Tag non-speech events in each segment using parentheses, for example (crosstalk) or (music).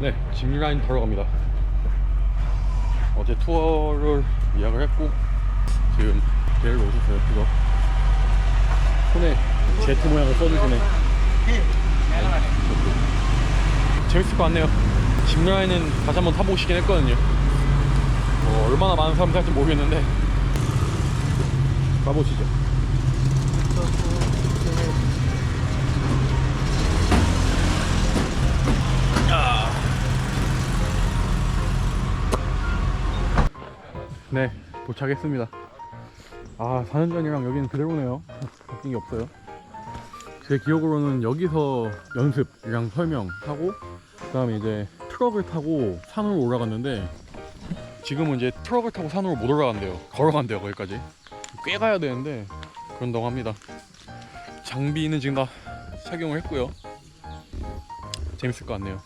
네, 짚라인 타러 갑니다. 어제 투어를 예약을 했고 지금 데리러 오셨어요. 이거 손에 제트 모양을 써주시네. 재밌을 것 같네요. 짚라인은 다시 한번 타보시긴 했거든요. 어, 얼마나 많은 사람들이 할지 모르겠는데 가보시죠. 네, 도착했습니다. 아, 4년 전이랑 여기는 그대로네요. 바뀐 게 없어요. 제 기억으로는 여기서 연습이랑 설명하고, 그 다음에 이제 트럭을 타고 산으로 올라갔는데, 지금은 이제 트럭을 타고 산으로 못 올라간대요. 걸어간대요, 거기까지. 꽤 가야 되는데, 그런다고 합니다. 장비는 지금 다 착용을 했고요. 재밌을 것 같네요.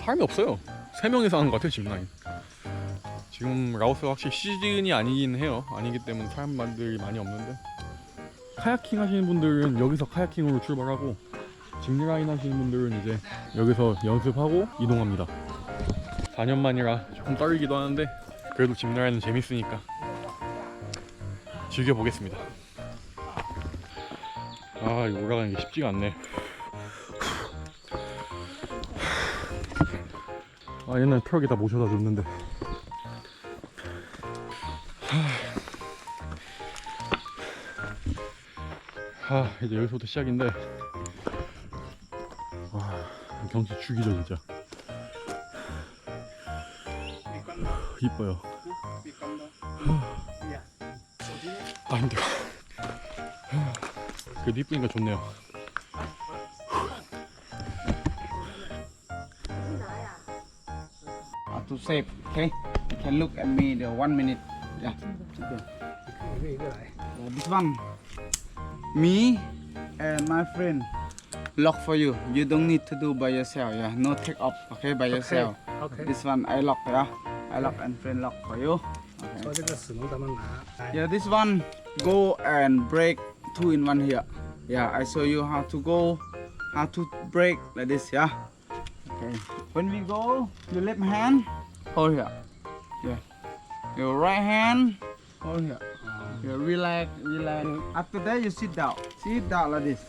사람이 없어요. 3명이서 하는 것 같아요, 짚라인. 지금 라오스가 확실히 시즌이 아니긴 해요. 아니기 때문에 사람들이 많이 없는데 카야킹 하시는 분들은 여기서 카야킹으로 출발하고 짚라인 하시는 분들은 이제 여기서 연습하고 이동합니다. 4년 만이라 조금 떨리기도 하는데 그래도 짚라인은 재밌으니까 즐겨 보겠습니다. 아 이거 올라가는 게 쉽지가 않네. 아 옛날 트럭에다 모셔다 줬는데 아 이제 여기서부터 시작인데 와 경치 죽이죠 진짜 이뻐요 아 힘들어 그래도 이쁘니까 좋네요 uh, to save. Okay, you can look at me the one minute. Yeah. Okay. Uh, this one, me and my friend lock for you. You don't need to do by yourself. Yeah, no take off. Okay, by yourself. OK， This one I lock. Yeah, I lock and friend lock for you. 说这个死龙咱们拿。来 Yeah, this one go and break two in one here. Yeah, I show you how to go, how to break like this. Yeah. Okay. When we go, your left hand hold here. Yeah. Your right hand hold here. Yeah, relax, relax. After that, you sit down. Sit down like this.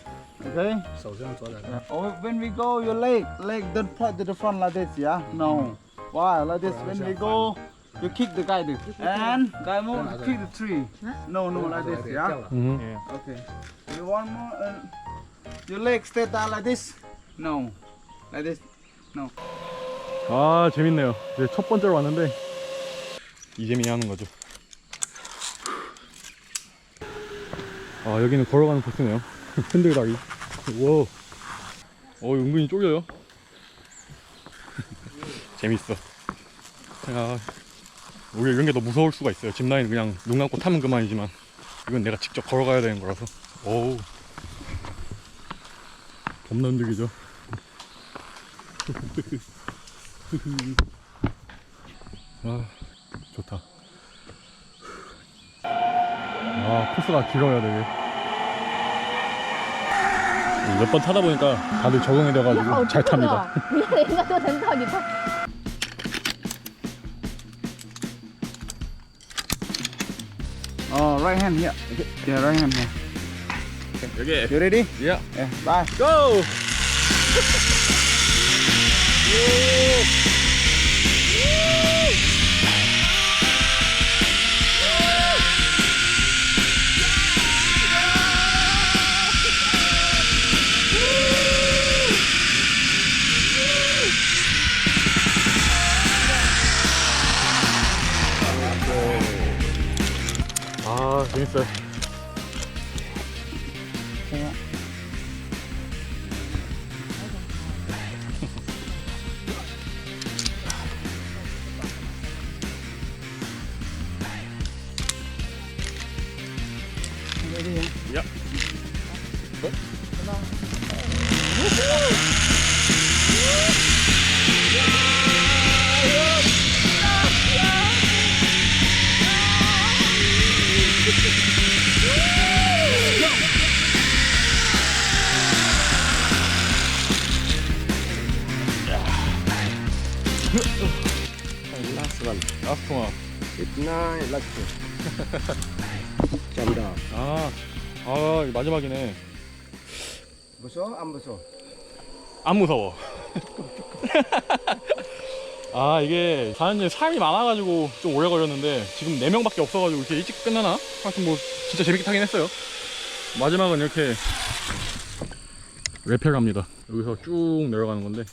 Okay. 手这样左转。 Yeah. Or when we go, your leg, leg don't point to the front like this. Yeah. No. Why like this? When we go, you kick the guy this. And guy move, you kick the tree. No, no, like this. 掉 Yeah. 了。 음. Okay. You want more? Uh, your leg stay down like this? No. Like this? No. 아 재밌네요. 이제 첫 번째로 왔는데 이재민이 하는 거죠. 아 여기는 걸어가는 코스네요. (laughs) 흔들다리. 와. 어 은근히 쫄려요. (laughs) 재밌어. 야, 오히려 이런 게 더 무서울 수가 있어요. 짚라인 그냥 눈 감고 타면 그만이지만 이건 내가 직접 걸어가야 되는 거라서. 어우. 겁나 흔들리죠. (laughs) 아 좋다 아 코스가 길어요 되게 몇 번 타다 보니까 다들 적응이 돼가지고 야, 잘 탑니다 그냥 내가 또 된다 기타 어 right hand here yeah right hand here 여기 You ready? Yeah yeah bye go Last one. 라스트 원. It's nine. Last one. Jump down. 아, 아 마지막이네. 무서워? 안 무서워? 안 무서워. 아 이게 사장님 사람이 많아가지고 좀 오래 걸렸는데 지금 4명밖에 없어가지고 이렇게 일찍 끝나나? 하여튼 뭐 진짜 재밌게 타긴 했어요 마지막은 이렇게 레페를 합니다 여기서 쭉 내려가는 건데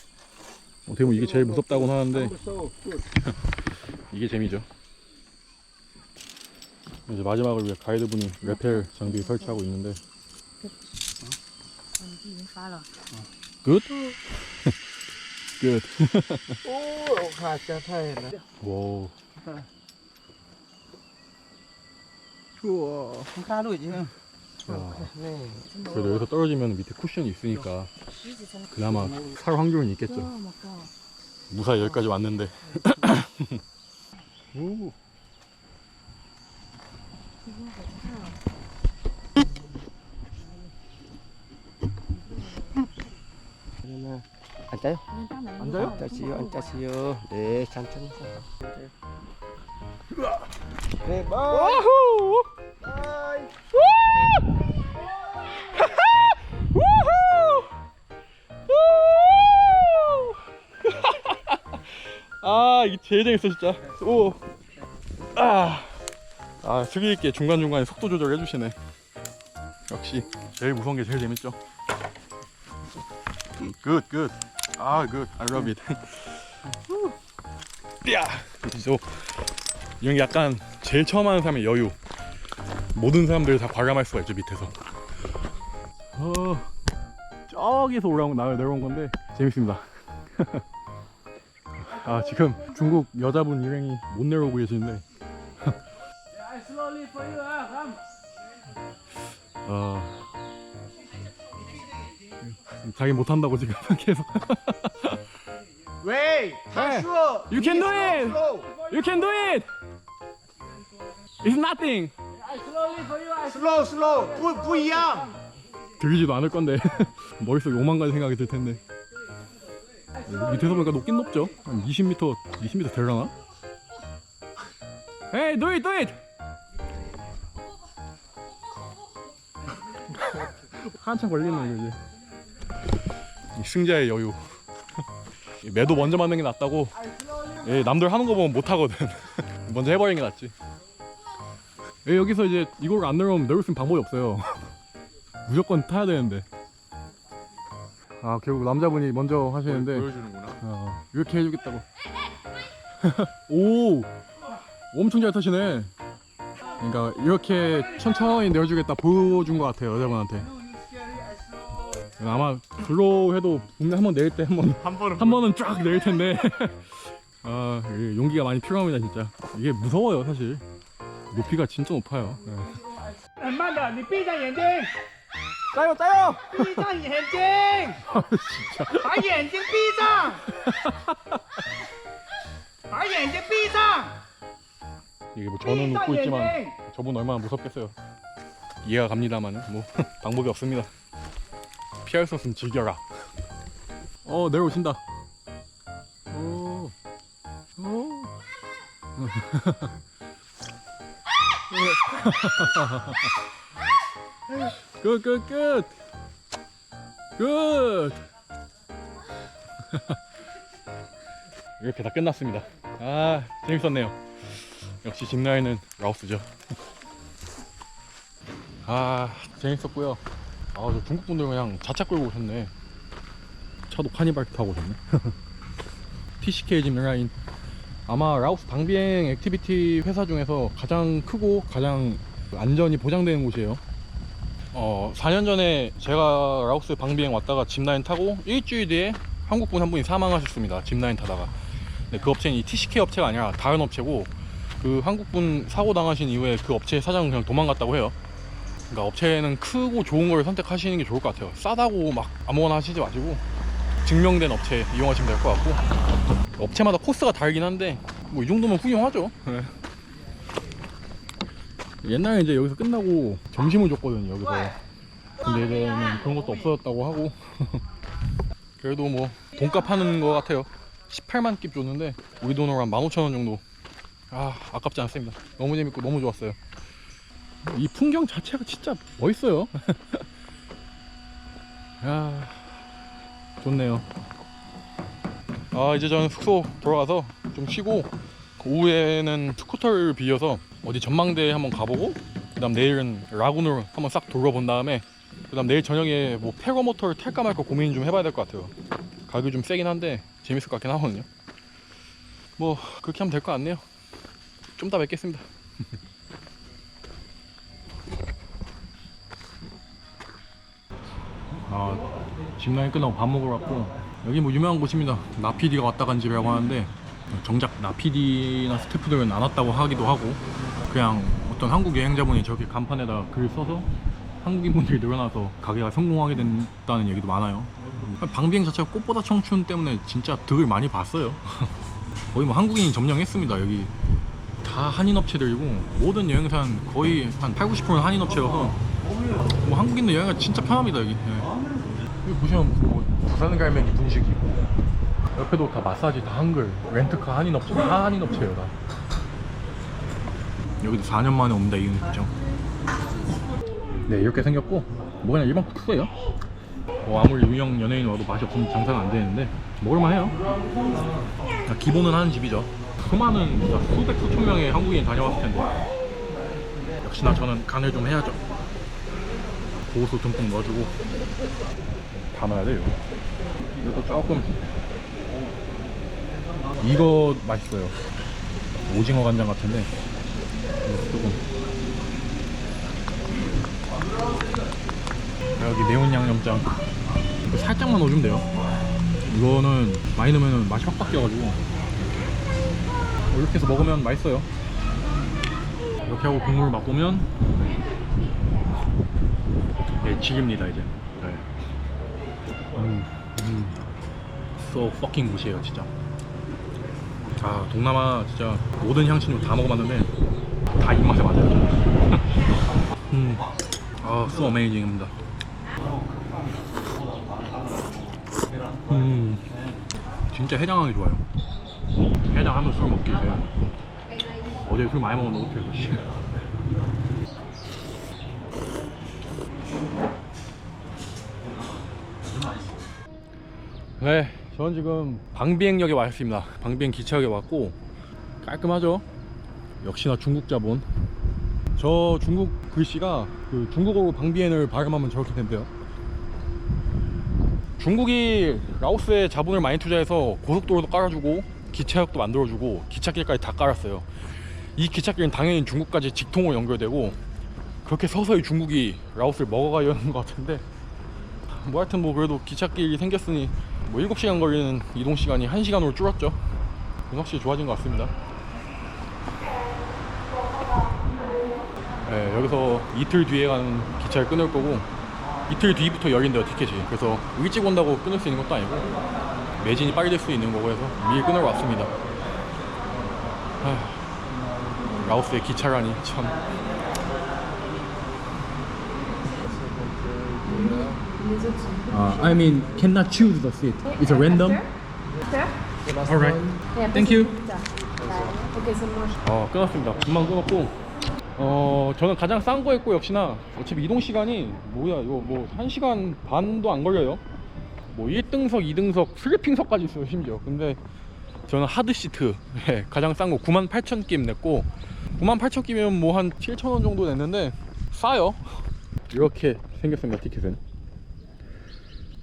어떻게 보면 이게 제일 무섭다고는 하는데. (laughs) 이게 재미죠. 이제 마지막을 위해 가이드분이 레펠 장비 설치하고 있는데. 끝? 끝. 어. (laughs) 오, 가짜 타이네. 와. 우와. 가루 지금. 그래도 여기서 떨어지면 밑에 쿠션이 있으니까 그나마 살 확률은 있겠죠. 무사히 여기까지 왔는데. (laughs) 오. 앉아요. 앉아요? 앉으시요, 앉으시요. 네, 천천히. 대박. 네, 와우. 아 이게 제일 재밌어 진짜. 오. 아. 아 스릴 있게 중간중간에 속도 조절 해주시네. 역시 제일 무서운 게 제일 재밌죠. 굿 굿 아 굿 I love it. (laughs) 야. 그죠 이런 게 약간 제일 처음 하는 사람의 여유. 모든 사람들 다 과감할 수가 있죠 밑에서. 어, 저기서 올라온 나 내려온 건데 재밌습니다 (laughs) 아 지금 중국 여자분 일행이 못 내려오고 계시는데 어 자기 못한다고 지금 계속 Wait Hey, You can do it You can do it It's nothing Slow slow 不不一样 들리지도 않을 건데 머릿속에 오만 가지 생각이 들 텐데 밑에서 보니까 높긴 높죠? 한 20m 20m 되려나? Hey do it do it 한참 이제. 이 승자의 여유. 이 매도 먼저 맞는 게 낫다고. 예, 남들 하는 거 보면 못 하거든. (laughs) 먼저 해버리는 게 낫지. 예, 여기서 이제 이걸 안 내려오면 내려올 수 있는 방법이 없어요. (laughs) 무조건 타야 되는데. 아 결국 남자분이 먼저 하시는데 보여주는구나 어, 이렇게 해주겠다고. (laughs) 오, 엄청 잘 타시네. 그러니까 이렇게 천천히 내려주겠다 보여준 것 같아요 여자분한테. 아마 글로 해도 분명 한번 내릴 때 한번 한 번은 한 번은 쫙 내릴 텐데. (laughs) 아 이게 용기가 많이 필요합니다 진짜. 이게 무서워요 사실. 높이가 진짜 높아요. 네. 很慢的，你闭上眼睛， 따요 따요 삐장 엔진! (laughs) 아 진짜 아 엔진 삐장! 아 엔진 삐장! 이게 뭐 저는 웃고 있지만 저분 얼마나 무섭겠어요 이해가 갑니다만은 뭐 (laughs) 방법이 없습니다 피할 수 없으면 즐겨라 어 내려오신다 오. 어, 오. 어. (laughs) 끝, 끝, 끝. 끝. 이렇게 다 끝났습니다. 아, 재밌었네요. 역시 짚라인은 라오스죠. (laughs) 아 재밌었고요. 아 저 중국 분들 그냥 자차 끌고 오셨네. 차도 카니발 타고 오셨네. (laughs) TCK 짚라인 아마 라오스 방비행 액티비티 회사 중에서 가장 크고 가장 안전이 보장되는 곳이에요. 어 4년 전에 제가 라오스 방비행 왔다가 짚라인 타고 일주일 뒤에 한국분 한 분이 사망하셨습니다. 짚라인 타다가. 근데 그 업체는 이 TCK 업체가 아니라 다른 업체고 그 한국분 사고 당하신 이후에 그 업체 사장은 그냥 도망갔다고 해요. 그러니까 업체는 크고 좋은 걸 선택하시는 게 좋을 것 같아요. 싸다고 막 아무거나 하시지 마시고 증명된 업체 이용하시면 될 것 같고 업체마다 코스가 다르긴 한데 뭐 이 정도면 훌륭하죠. 네. 옛날에 이제 여기서 끝나고 점심을 줬거든요 여기서. 근데 이제는 그런 것도 없어졌다고 하고. (laughs) 그래도 뭐 돈값 하는 것 같아요. 18만 깁 줬는데 우리 돈으로 한 15,000원 정도. 아 아깝지 않습니다. 너무 재밌고 너무 좋았어요. 이 풍경 자체가 진짜 멋있어요. 야 (laughs) 좋네요. 아 이제 저는 숙소 돌아가서 좀 쉬고 오후에는 스쿠터를 빌려서 어디 전망대에 한번 가보고 그 다음 내일은 라군으로 한번 싹 돌아본 다음에 그 다음 내일 저녁에 뭐 페거모터를 탈까 말까 고민 좀 해봐야 될 것 같아요. 가격이 좀 세긴 한데 재밌을 것 같긴 하거든요. 뭐 그렇게 하면 될 것 같네요. 좀 이따 뵙겠습니다. (laughs) 아 집라인 끝나고 밥 먹으러 왔고 여기 뭐 유명한 곳입니다. 나피디가 왔다 간 집이라고 하는데 정작 나피디나 스태프들은 안 왔다고 하기도 하고 그냥 어떤 한국 여행자분이 저렇게 간판에다 글을 써서 한국인분들이 늘어나서 가게가 성공하게 된다는 얘기도 많아요. 방비행 자체가 꽃보다 청춘 때문에 진짜 득을 많이 봤어요. (laughs) 거의 뭐 한국인이 점령했습니다 여기. 다 한인 업체들이고 모든 여행사는 거의 한 8, 90%는 한인 업체여서 뭐 한국인들 여행가 진짜 편합니다 여기. 예. 여기 보시면 뭐 부산 갈매기 분식이고 옆에도 다 마사지 다 한글 렌트카 한인 업체 다 한인 업체예요 다. 여기도 4년 만에 옵니다 이 음식점. 네 이렇게 생겼고 뭐 그냥 일반 국수예요? 뭐 아무리 유명 연예인 와도 맛이 없으면 장사는 안 되는데 먹을만 해요. 그냥 기본은 하는 집이죠. 수많은 진짜 수백 수천 명의 한국인이 다녀왔을 텐데. 역시나 저는 간을 좀 해야죠. 고수 듬뿍 넣어주고 다 넣어야 돼요. 이것도 조금 이거 맛있어요. 오징어 간장 같은데. 조금 여기 매운 양념장. 이거 살짝만 넣어주면 돼요. 이거는 많이 넣으면 맛이 확 바뀌어가지고. 어, 이렇게 해서 먹으면 맛있어요. 이렇게 하고 국물 맛보면 네, 지깁니다 이제. 네. 음, 음. So fucking 굿이에요 진짜 아 동남아 진짜 모든 향신료 다 먹어봤는데 다 입맛에 맞아요. (laughs) 음. 아 so amazing입니다. 음. 진짜 해장하기 좋아요. 해장하면 술 먹기 이제 어제 술 많이 먹었는데 어떻게 씨. (laughs) 네, 저는 지금 방비행역에 와 있습니다. 방비행 기차역에 왔고 깔끔하죠? 역시나 중국 자본. 저 중국 글씨가 그 중국어로 방비엔을 발음하면 저렇게 된대요. 중국이 라오스에 자본을 많이 투자해서 고속도로도 깔아주고 기차역도 만들어주고 기찻길까지 다 깔았어요. 이 기찻길은 당연히 중국까지 직통으로 연결되고 그렇게 서서히 중국이 라오스를 먹어가려는 것 같은데 뭐 하여튼 뭐 그래도 기찻길이 생겼으니 뭐 7시간 걸리는 이동 시간이 1시간으로 줄었죠. 확실히 좋아진 것 같습니다. 네, 여기서 이틀 뒤에 가는 기차를 끊을 거고 이틀 뒤부터 열린대요 티켓이 그래서 일찍 온다고 끊을 수 있는 것도 아니고 매진이 빨리 될 수 있는 거고 해서 미리 끊으러 왔습니다 하, 라오스의 기차라니 참 Uh, I mean, cannot choose the seat. It's a random. Alright. Thank you. 어 끊었습니다. 금방 끊었고. 어 저는 가장 싼 거 했고 역시나. 어차피 이동 시간이 뭐야 이거? 뭐 1시간 반도 안 걸려요? 뭐 1등석 2등석 슬리핑석까지 있어요 심지어. 근데 저는 하드 시트. 예, 가장 싼 거 98,000끼 냈고 98,000끼면 뭐 한 7,000원 정도 냈는데 싸요. 이렇게 생겼습니다 티켓은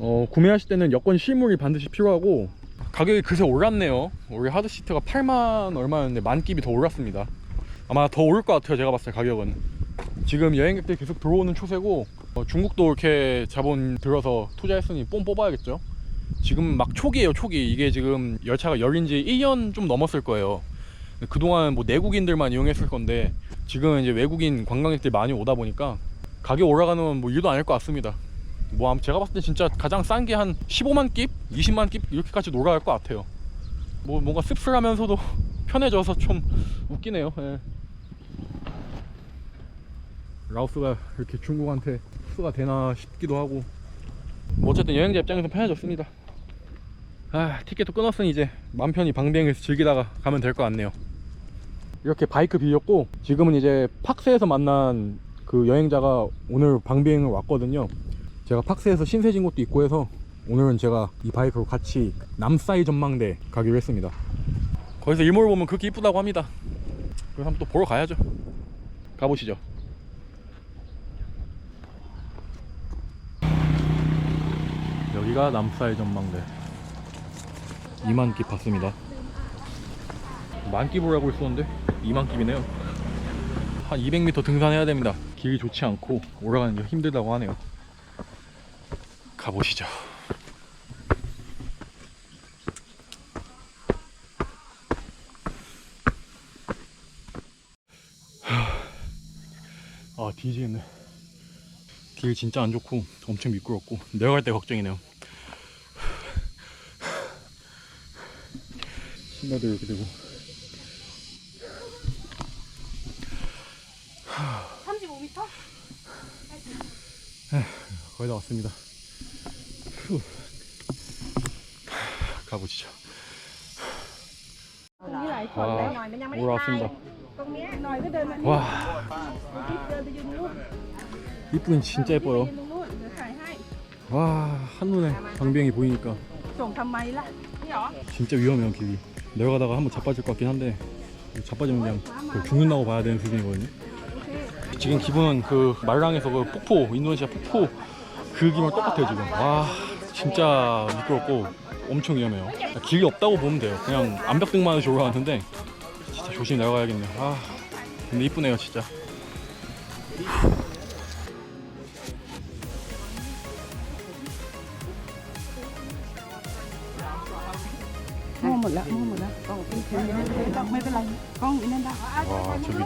어 구매하실 때는 여권 실물이 반드시 필요하고. 가격이 그새 올랐네요. 우리 하드 시트가 8만 얼마였는데 만 깁이 더 올랐습니다. 아마 더 오를 것 같아요 제가 봤을 때 가격은. 지금 여행객들 계속 들어오는 추세고 어, 중국도 이렇게 자본 들어서 투자했으니 뽕 뽑아야겠죠? 지금 막 초기예요 초기. 이게 지금 열차가 열린 지 1년 좀 넘었을 거예요. 그동안 뭐 내국인들만 이용했을 건데 지금은 이제 외국인 관광객들이 많이 오다 보니까 가격 올라가는 뭐 일도 아닐 것 같습니다 뭐 제가 봤을 때 진짜 가장 싼 게 한 15만 깁, 20만 깁 이렇게까지 올라갈 것 같아요. 뭐 뭔가 씁쓸하면서도 (laughs) 편해져서 좀 웃기네요. 예. 라오스가 이렇게 중국한테 흡수가 되나 싶기도 하고 뭐 어쨌든 여행자 입장에서 편해졌습니다. 아 티켓도 끊었으니 이제 맘 편히 방비행에서 즐기다가 가면 될 것 같네요 이렇게 바이크 빌렸고 지금은 이제 팍스에서 만난 그 여행자가 오늘 방비행을 왔거든요 제가 팍스에서 신세진 곳도 있고 해서 오늘은 제가 이 바이크로 같이 남사이 전망대 가기로 했습니다. 거기서 일몰 보면 그렇게 이쁘다고 합니다. 그래서 한번 또 보러 가야죠. 가보시죠. 여기가 남사이 전망대. 2만 깁 받습니다. 만깁을 하고 있었는데 2만 깁이네요. 한 200m 등산해야 됩니다. 길이 좋지 않고 올라가는 게 힘들다고 하네요 가보시죠. 아 뒤지겠네 길 진짜 안 좋고 엄청 미끄럽고 내려갈 때 걱정이네요. 신발도 이렇게 되고. 35m? 거의 다 왔습니다 휴. 가보시죠. 아, 올라왔습니다. 와, 이쁜 진짜 예뻐요. 와, 한눈에 강병이 보이니까. 진짜 위험해요, 길이. 내려가다가 한번 자빠질 것 같긴 한데, 자빠지면 그냥 죽는다고 봐야 되는 수준이거든요. 지금 기분은 그 말랑에서 그 폭포, 인도네시아 폭포 그 기분 똑같아요, 지금. 와. 진짜 미끄럽고 엄청 위험해요. 길이 없다고 보면 돼요. 그냥 암벽등만을 졸라 왔는데 진짜 조심히 내려가야겠네요. 아 근데 이쁘네요 진짜. 와 저기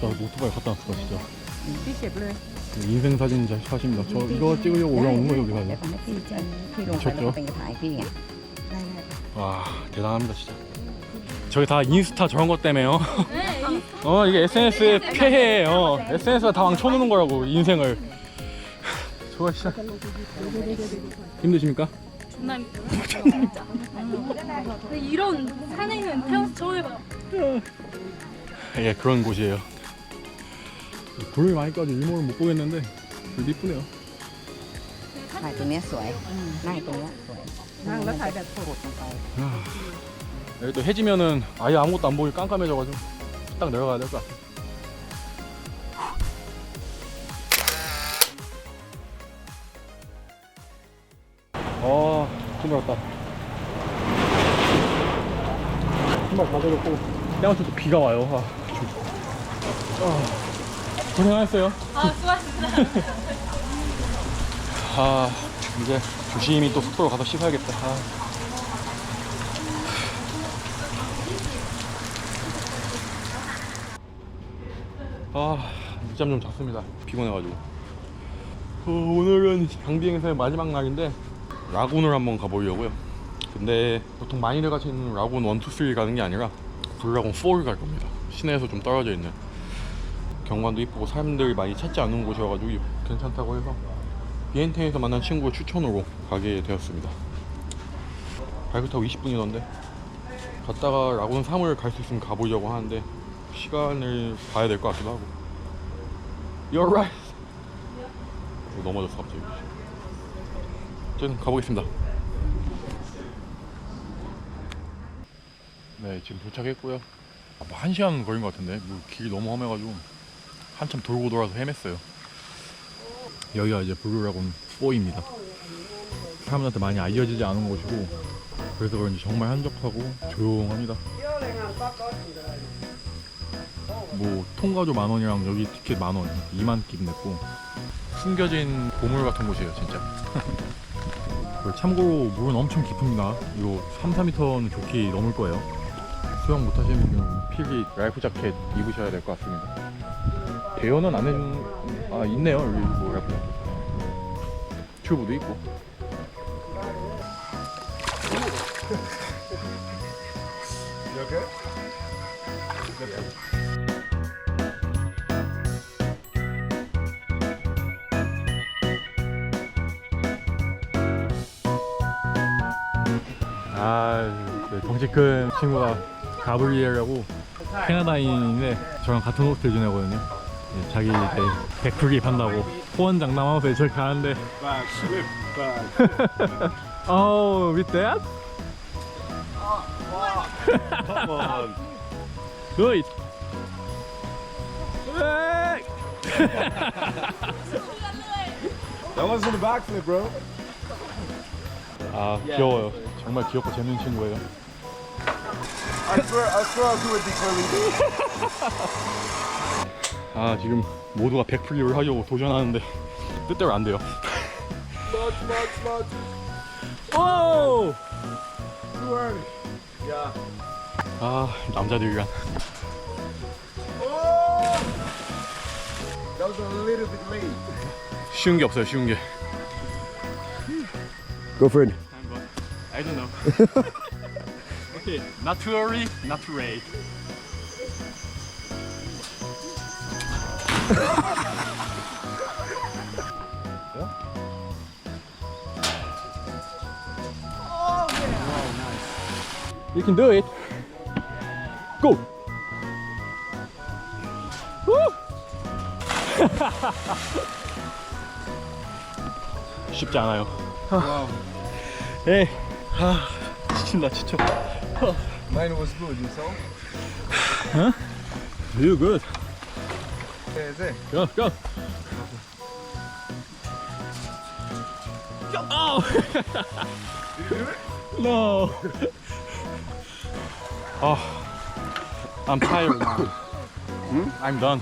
또 어, 오토바이 갔다 왔을 거 진짜. 인생 사진 잘 하십니다 저 이거 찍으려고 올라온 거예요 여기 เดี๋ยว 사진 ผมให้พี่เจอพี่ลงไปแล้วก็เป็นกระถายพี่ไงได้ได้ 와 대단합니다 진짜 저게 다 인스타 저런 것 때문에요 (laughs) 어 이게 SNS 폐해예요 SNS가 다 망쳐놓는 거라고 인생을 (laughs) 좋아 진짜 힘드십니까? 존나 진짜. 근데 (laughs) 이런 산에는 태어나서 처음 해봐요. 예 그런 곳이에요 돌 많이 까지 일몰을 못 보겠는데 그래도 이쁘네요 ถ่ายตรงเนี้ยสวยนั่งตรงเนี้ยสวยนั่งแล้วถ่ายแบบกดลงไป 여기 또 해지면은 아예 아무것도 안 보이 깜깜해져가지고 딱 내려가야 될 것 같아 어 힘들었다 신발 다 젖었고 때마침 또 비가 와요 아, 조- 아, 고생하셨어요. 아, 수고하셨습니다. 아 이제 조심히 또 숙소로 가서 씻어야겠다. 아. 아 늦잠 좀 잤습니다. 피곤해가지고. 어, 오늘은 강비행사의 마지막 날인데 라군을 한번 가보려고요. 근데 보통 많이들 가시는 라군 1, 2, 3 가는 게 아니라 블라군 4를 갈 겁니다. 시내에서 좀 떨어져 있는 경관도 이쁘고 사람들이 많이 찾지 않는 곳이어가지고 괜찮다고 해서 비엔텐에서 만난 친구의 추천으로 가게 되었습니다. 바이크 타고 20분이던데 갔다가 라군 3을 갈 수 있으면 가보려고 하는데 시간을 봐야 될 것 같기도 하고. You're right. 어, 넘어졌어 갑자기. 어쨌든 가보겠습니다. 네 지금 도착했고요. 아, 뭐한 시간 걸린 것 같은데. 뭐 길이 너무 험해가지고 한참 돌고 돌아서 헤맸어요 여기가 이제 블루라곤 4입니다. 사람들한테 많이 알려지지 않은 곳이고 그래서 그런지 정말 한적하고 조용합니다. 뭐 통과료 만 원이랑 여기 티켓 만 원, 2만 깁 냈고 숨겨진 보물 같은 곳이에요, 진짜. (laughs) 참고로 물은 엄청 깊습니다. 이거 3, 4m는 좋게 넘을 거예요. 수영 못 하시는 분은 필히 라이프 자켓 입으셔야 될 것 같습니다. 대여는 안 해준 아 있네요 여기 뭐라 그래 튜브도 있고. 이렇게? 아, 그 덩치 친구가 가브리엘이라고 캐나다인인데 저랑 같은 호텔 지내거든요. 네, 자기 이제 백풀기 판다고 호언 장담하면서 저기 가는데 Back, flip back. Oh, with that? Come on. Do it! Hey! That wasn't a backflip, bro. 아 귀여워요. 정말 귀엽고 재밌는 친구예요. I swear, I swear I'll do it before we do. 아 지금 모두가 백풀립을 하려고 도전하는데 뜻대로 안 돼요. Smudge, smudge, smudge. 오! Too early. Yeah. 아 남자들이란 Oh! That was a little bit late. 쉬운 게 없어요. 쉬운 게. Go for it. I don't know. okay, not too early, not too late. You can do it. Go. Woo! 쉽지 않아요. 에이, 아, 지친다 지쳐. Mine was good, you saw? You good. Is it? Go, go. Oh. no. Oh, I'm tired now. I'm done.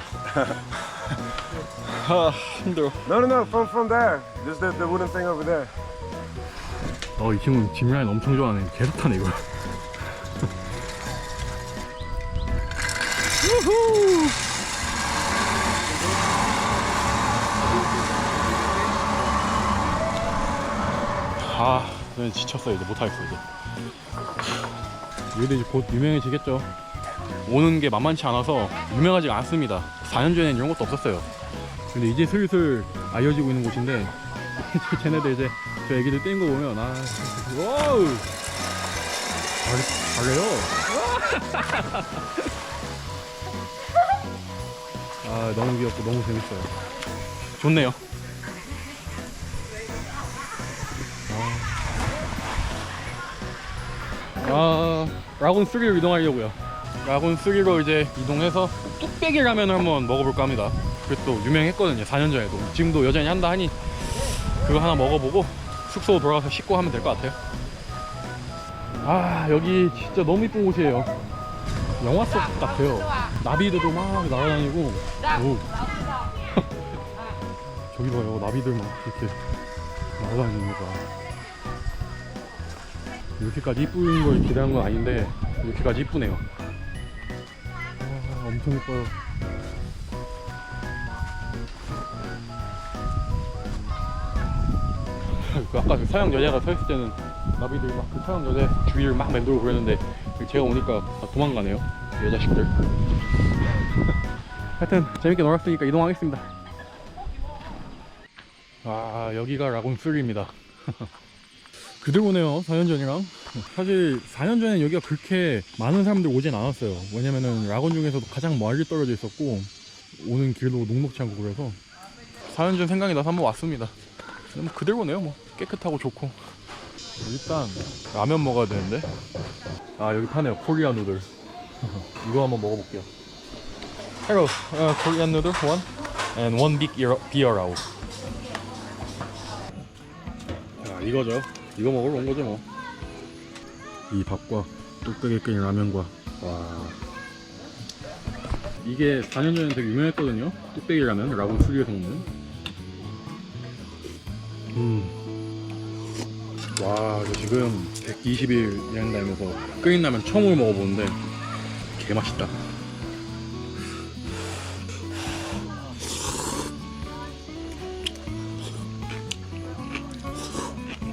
아, 힘들어. No, no, no, from from there. Just the, the wooden thing over there. 어, 이 친구 짚라인 엄청 좋아하네. 계속 타네, 이거. 아, 네, 지쳤어요. 이제 못하겠어, 이제. 여기도 이제 곧 유명해지겠죠. 오는 게 만만치 않아서 유명하지 않습니다. 4년 전엔 이런 것도 없었어요. 근데 이제 슬슬 알려지고 있는 곳인데, (laughs) 쟤네들 이제 저 애기들 뛰는 거 보면 아 와우 잘, 잘해요 (laughs) 아 너무 귀엽고 너무 재밌어요 좋네요 아, 아 라군 3로 이동하려고요 라군 3로 이제 이동해서 뚝배기 라면을 한번 먹어볼까 합니다 그게 또 유명했거든요 4년 전에도 지금도 여전히 한다 하니 그거 하나 먹어보고 숙소 돌아가서 씻고 하면 될 것 같아요. 아 여기 진짜 너무 이쁜 곳이에요. 영화 속 같아요. 나비들도 막 날아다니고. 오. (laughs) 저기 봐요 나비들 막 이렇게 봐. 이렇게까지 이쁜 걸 기대한 건 아닌데 이렇게까지 이쁘네요. 아, 엄청 이뻐요. (laughs) 그 아까 그 서양 여자가 서 있을 때는 나비들이 막 그 서양 여자 주위를 막 맴돌고 그랬는데 제가 오니까 다 도망가네요 그 여자식들 (laughs) 하여튼 재밌게 놀았으니까 이동하겠습니다 아 여기가 라곤 3입니다 (laughs) 그대로네요 4년 전이랑. 사실 4년 전에 여기가 그렇게 많은 사람들 오진 않았어요. 왜냐면은 라곤 중에서도 가장 멀리 떨어져 있었고 오는 길도 녹록치 않고 그래서. 4년 전 생각이 나서 한번 왔습니다. 근데 뭐 그대로네요 뭐. 깨끗하고 좋고. 일단 라면 먹어야 되는데. 아 여기 파네요 코리아 누들. (laughs) 이거 한번 먹어볼게요. Hello, uh, Korean noodle one. And one big beer out 자 이거죠 이거 먹으러 온 거죠 뭐이 밥과 뚝배기 끓인 라면과. 와. 이게 4년 전에 되게 유명했거든요. 뚝배기 라면 라군 수리에서 먹는. 음. 와, 저 지금 120일 여행 다니면서 끓인 라면 처음으로 먹어보는데 개 맛있다.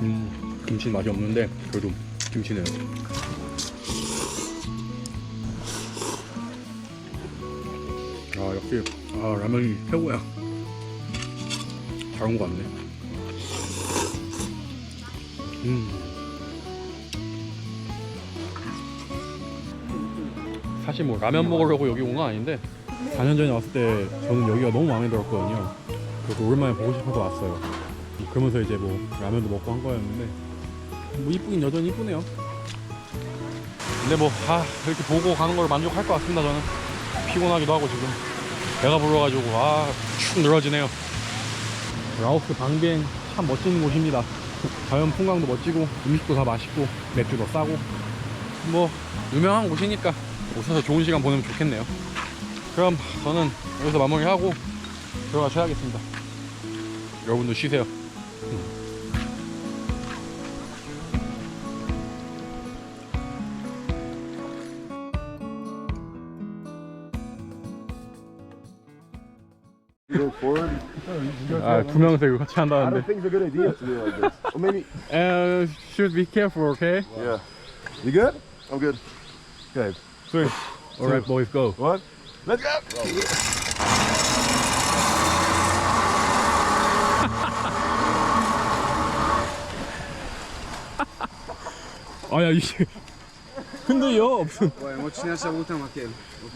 음, 김치는 맛이 없는데 그래도 김치네요. 아 역시 아 라면이 최고야. 다른 거 같네. 음. 사실 뭐 라면 먹으려고 여기 온 건 아닌데 4년 전에 왔을 때 저는 여기가 너무 마음에 들었거든요. 그래서 오랜만에 보고 싶어서 왔어요. 그러면서 이제 뭐 라면도 먹고 한 거였는데 뭐 이쁘긴 여전히 이쁘네요. 근데 뭐 아, 이렇게 보고 가는 걸 만족할 것 같습니다 저는 피곤하기도 하고 지금 배가 불러가지고 아축 늘어지네요. 라오스 방비엔 참 멋진 곳입니다. 자연 풍광도 멋지고 음식도 다 맛있고 맥주도 싸고 뭐 유명한 곳이니까 오셔서 좋은 시간 보내면 좋겠네요. 그럼 저는 여기서 마무리하고 들어가 쉬어야겠습니다. 여러분도 쉬세요. 이거 같이 I think it's a good idea to do like this. Or. Uh, should be careful, okay? Yeah. You good? I'm good. Okay. Three. Alright, boys, go. What? Let's go. (laughs) 아야 이게 흔들려. 무슨. Ouais, moi.